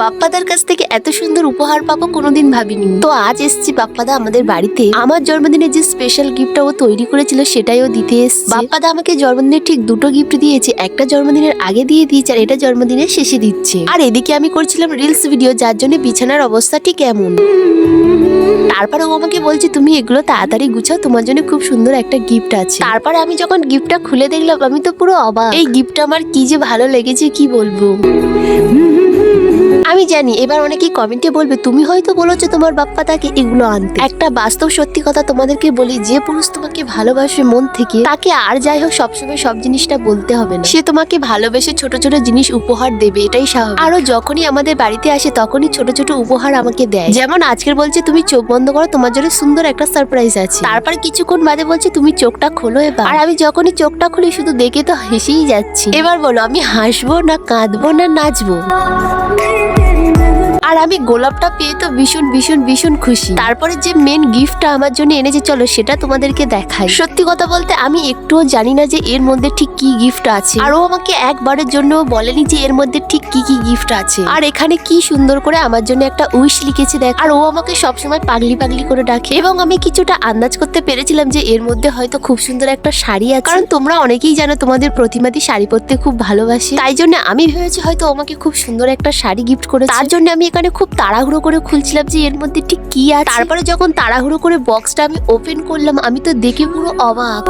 বাপ্পাদার কাছ থেকে এত সুন্দর উপহার পাবো কোনোদিন ভাবিনি। তো আজ এসছি বাপ্পাদা আমাদের বাড়িতে। আমার জন্মদিনে যে স্পেশাল গিফটটা ও তৈরি করেছিল সেটাই ও দিতে এসছে। বাপ্পাদা আমাকে জন্মদিনে ঠিক দুটো গিফট দিয়েছে। একটা জন্মদিনের আগে দিয়ে দিয়েছে আর এটা জন্মদিনের শেষে দিচ্ছে। আর এদিকে আমি করছিলাম রিলস ভিডিও যার জন্য বিছানার অবস্থা ঠিক এমন। তারপরে ও আমাকে বলছে, তুমি এগুলো তাড়াতাড়ি গুছাও, তোমার জন্য খুব সুন্দর একটা গিফট আছে। তারপর আমি যখন গিফটটা খুলে দেখলাম, আমি তো পুরো অবাক। এই গিফটটা আমার কি যে ভালো লেগেছে, কি বলব? আমি জানি, এবার অনেকেই কমেন্টে বলবে, তুমি হয়তো বলেছ তোমার বাপ্পা তাকে এগুলো আনতে। একটা বাস্তব সত্যি কথা তোমাদেরকে বলি, যে পুরুষ তোমাকে ভালোবাসে মন থেকে, তাকে আর যাই হোক সবসময় সব জিনিসটা বলতে হবে না। সে তোমাকে ভালোবেসে ছোট ছোট জিনিস উপহার দেবে, এটাই স্বাভাবিক। আরও যখনই আমাদের বাড়িতে আসে, তখনই ছোট ছোট উপহার আমাকে দেয়। যেমন আজকের বলছে, তুমি চোখ বন্ধ করো, তোমার জন্য সুন্দর একটা সারপ্রাইজ আছে। তারপরে কিছুক্ষণ বাদে বলছে, তুমি চোখটা খোলো এবার। আর আমি যখনই চোখটা খুলি, শুধু দেখে তো হেসেই যাচ্ছি। এবার বলো, আমি হাসবো না কাঁদবো না নাচবো? আর আমি গোলাপটা পেয়ে তো ভীষণ ভীষণ ভীষণ খুশি। তারপরে যে মেন গিফটটা আমার জন্য এনেছে, চলো সেটা তোমাদেরকে দেখাই। সত্যি কথা বলতে আমি একটুও জানি না যে এর মধ্যে ঠিক কি গিফট আছে। আর ও আমাকে একবারের জন্য বলেনি যে এর মধ্যে ঠিক কি কি গিফট আছে। আর এখানে কি সুন্দর করে আমার জন্য একটা উইশ লিখেছে, দেখ। আর ও আমাকে সবসময় পাগলি পাগলি করে ডাকে। এবং আমি কিছুটা আন্দাজ করতে পেরেছিলাম যে এর মধ্যে হয়তো খুব সুন্দর একটা শাড়ি আছে। কারণ তোমরা অনেকেই জানো তোমাদের প্রতিমাদি শাড়ি পরতে খুব ভালোবাসে। তাই জন্য আমি ভেবেছি হয়তো আমাকে খুব সুন্দর একটা শাড়ি গিফট করে তার জন্য আমি এখানে খুব তাড়াহুড়ো করে খুলছিলাম যে এর মধ্যে ঠিক কি আছে। তারপরে যখন তাড়াহুড়ো করে বক্সটা আমি ওপেন করলাম, আমি তো দেখে পুরো অবাক।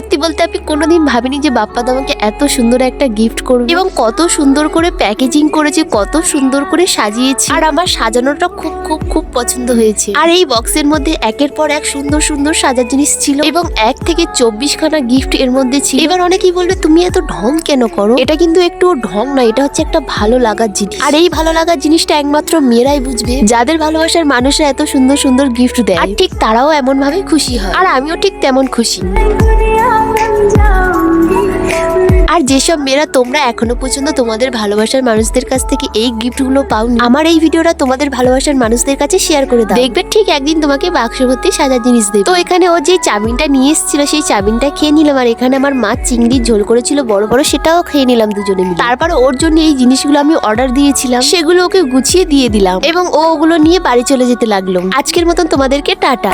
সত্যি বলতে আমি কোনোদিন ভাবিনি যে বাপ্পা আমাকে এত সুন্দর একটা গিফট করবে এবং কত সুন্দর করে প্যাকেজিং করেছে, কত সুন্দর করে সাজিয়েছে। আর আমার সাজানোটা খুব খুব খুব পছন্দ হয়েছে। আর এই বক্সের মধ্যে একের পর এক সুন্দর সুন্দর সাজার জিনিস ছিল। এবং এক থেকে চব্বিশ খানা গিফট এর মধ্যে ছিল। এবার অনেকেই বলবে, তুমি এত ঢং কেন করো? এটা কিন্তু একটু ঢং না এটা হচ্ছে একটা ভালো লাগার জিনিস। আর এই ভালো লাগার জিনিসটা একমাত্র মেয়েরাই বুঝবে। যাদের ভালোবাসার মানুষরা এত সুন্দর সুন্দর গিফট দেয়। আর ঠিক তারাও এমন ভাবে খুশি হয়। আর আমিও ঠিক তেমন খুশি। আর যেসব মেয়েরা তোমরা এখনও পর্যন্ত তোমাদের ভালোবাসার মানুষদের কাছ থেকে এই গিফটগুলো পাওনি, আমার এই ভিডিওটা তোমাদের ভালোবাসার মানুষদের কাছে শেয়ার করে দাও। দেখবে ঠিক একদিন তোমাকে বাক্স ভর্তি সাজার জিনিস দেবে। তো এখানে ও যে চাবিনটা নিয়ে এসেছিল, সেই চাবিনটা খেয়ে নিলাম। আর এখানে আমার মা চিংড়ির ঝোল করেছিল, বড় বড় সেটাও খেয়ে নিলাম দুজনে মিলে। তারপর ওর জন্য এই জিনিসগুলো আমি অর্ডার দিয়েছিলাম। সেগুলো ওকে গুছিয়ে দিয়ে দিলাম। এবং ও ওগুলো নিয়ে বাড়ি চলে যেতে লাগল। আজকের মতন তোমাদেরকে টাটা।